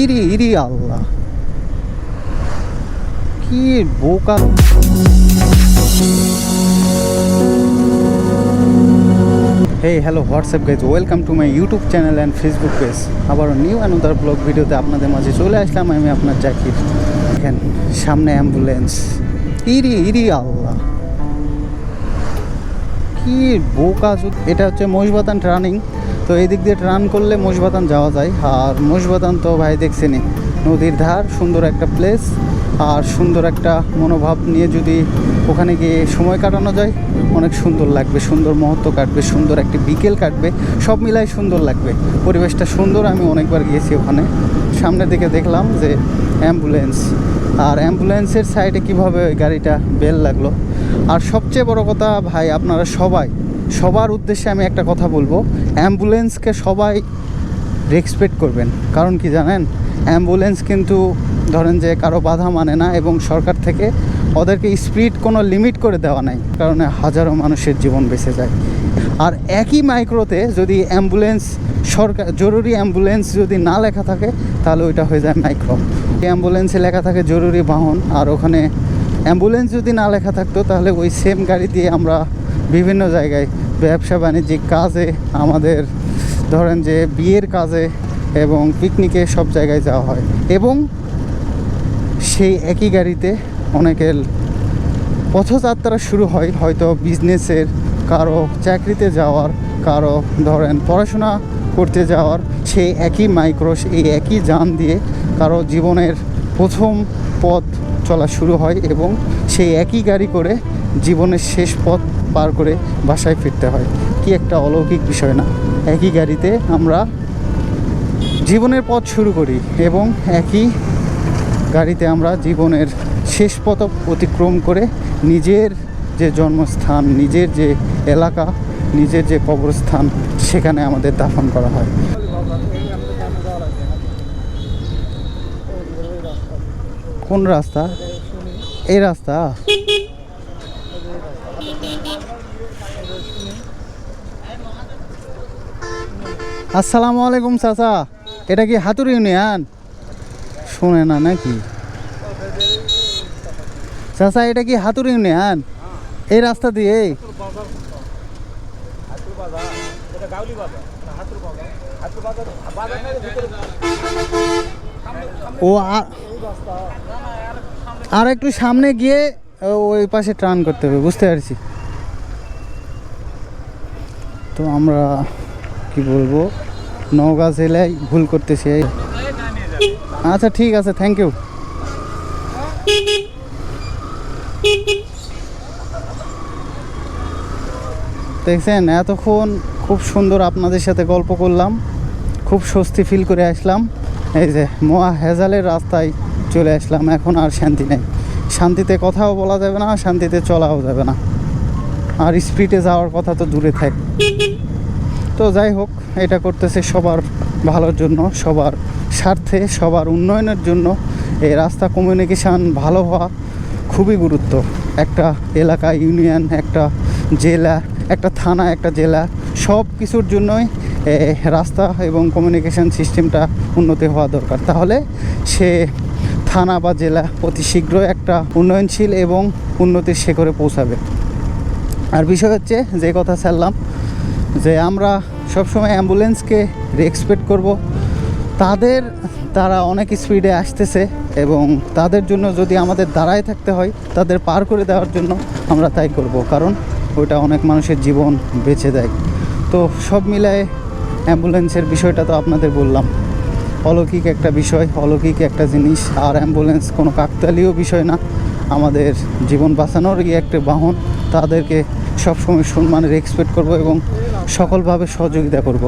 ইরি ইরি আল্লাহ। কি বোকা। Hey hello WhatsApp guys welcome to my YouTube channel and Facebook page আবার নিউ অ্যানোদার ব্লগ ভিডিওতে আপনাদের মাঝে চলে আসলাম, আমি আপনার জাকির। দেখেন সামনে অ্যাম্বুলেন্স ইরি ইরি আল্লাহ। কি বোকা এটা হচ্ছে মহিষবাতান টার্নিং তো এই দিক দিয়ে টার্ন করলে মহিষবাতান যাওয়া যায়। আর মহিষবাতান তো ভাই দেখছেনই নদীর ধার, সুন্দর একটা প্লেস আর সুন্দর একটা মনোভাব নিয়ে যদি ওখানে গিয়ে সময় কাটানো যায়, অনেক সুন্দর লাগবে। সুন্দর মুহূর্ত কাটবে, সুন্দর একটি বিকেল কাটবে। সব মিলাই সুন্দর লাগবে। পরিবেশটা সুন্দর। আমি অনেকবার গিয়েছি ওখানে। সামনের দিকে দেখলাম যে অ্যাম্বুলেন্স আর অ্যাম্বুলেন্সের সাইডে কীভাবে ওই গাড়িটা বেল লাগল? আর সবচেয়ে বড় কথা, ভাই, আপনারা সবাই, সবার উদ্দেশ্যে আমি একটা কথা বলব, অ্যাম্বুলেন্সকে সবাই রেসপেক্ট করবেন। কারণ কি জানেন? অ্যাম্বুলেন্স কিন্তু ধরেন যে কারও বাধা মানে না এবং সরকার থেকে ওদেরকে স্পিড কোনো লিমিট করে দেওয়া নাই, কারণে হাজারো মানুষের জীবন বেঁচে যায়। আর একই মাইক্রোতে যদি অ্যাম্বুলেন্স, সরকার, জরুরি অ্যাম্বুলেন্স যদি না লেখা থাকে, তাহলে ওইটা হয়ে যায় মাইক্রো। অ্যাম্বুলেন্সে লেখা থাকে জরুরি বাহন, আর ওখানে অ্যাম্বুলেন্স যদি না লেখা থাকতো, তাহলে ওই সেম গাড়ি দিয়ে আমরা বিভিন্ন জায়গায় ব্যবসা, বাণিজ্যিক কাজে, আমাদের ধরেন যে বিয়ের কাজে এবং পিকনিকে সব জায়গায় যাওয়া হয়। এবং সেই একই গাড়িতে অনেকের পথযাত্রা শুরু হয়। হয়তো বিজনেসের কারও চাকরিতে যাওয়ার, কারও ধরেন পড়াশোনা করতে যাওয়ার, সেই একই মাইক্রোস এই একই যান দিয়ে কারও জীবনের প্রথম পথ চলা শুরু হয় এবং সেই একই গাড়ি করে জীবনের শেষ পথ পার করে বাসায় ফিরতে হয়। কি একটা অলৌকিক বিষয় না? একই গাড়িতে আমরা জীবনের পথ শুরু করি এবং একই গাড়িতে আমরা জীবনের শেষ পথ অতিক্রম করে নিজের যে জন্মস্থান, নিজের যে এলাকা, নিজের যে কবরস্থান, সেখানে আমাদের দাফন করা হয়। কোন রাস্তা? এই রাস্তা? আসসালামু আলাইকুম চাচা। এটা কি হাতুর ইউনিয়ন? শোনে না নাকি? চাচা, এটা কি হাতুর ইউনিয়ন? এই রাস্তা দিয়ে? ও আর একটু সামনে গিয়ে ওই পাশে টার্ন করতে হবে, বুঝতে পারছি। তো আমরা, কি বলব, নওগাঁ জেলায় ভুল করতেছি। আচ্ছা ঠিক আছে থ্যাংক ইউ দেখছেন, এতক্ষণ খুব সুন্দর আপনাদের সাথে গল্প করলাম, খুব স্বস্তি ফিল করে আসলাম। এই যে মোয়া হেজালের রাস্তায় চলে আসলাম, এখন আর শান্তি নেই। শান্তিতে কথাও বলা যাবে না, শান্তিতে চলাও যাবে না। আর স্পিডে যাওয়ার কথা তো দূরে থাক। তো যাই হোক, এটা করতেছে সবার ভালোর জন্য, সবার স্বার্থে, সবার উন্নয়নের জন্য। এই রাস্তা কমিউনিকেশান ভালো হওয়া খুবই গুরুত্ব। একটা এলাকা ইউনিয়ন একটা জেলা, একটা থানা, একটা জেলা সব কিছুর জন্যই রাস্তা এবং কমিউনিকেশান সিস্টেমটা উন্নতি হওয়া দরকার। তাহলে সে থানা বা জেলা অতি শীঘ্রই একটা উন্নয়নশীল এবং উন্নতির শেখরে পৌঁছাবে। আর বিষয় হচ্ছে, যে কথা ছাড়লাম যে আমরা সবসময় অ্যাম্বুলেন্সকে রেসপেক্ট করব। তাদের, তারা অনেক স্পিডে আসতেছে এবং তাদের জন্য যদি আমাদের দাঁড়ায় থাকতে হয়, তাদের পার করে দেওয়ার জন্য আমরা তাই করব, কারণ ওইটা অনেক মানুষের জীবন বেঁচে দেয়। তো সব মিলায়ে অ্যাম্বুলেন্সের বিষয়টা তো আপনাদের বললাম। অলৌকিক একটা বিষয়, অলৌকিক একটা জিনিস, আর অ্যাম্বুলেন্স কোনো কাকতালীয় বিষয় না। আমাদের জীবন বাঁচানোর গিয়ে একটা বাহন। তাদেরকে সবসময় সম্মানের এক্সপেক্ট করব এবং সকলভাবে সহযোগিতা করব।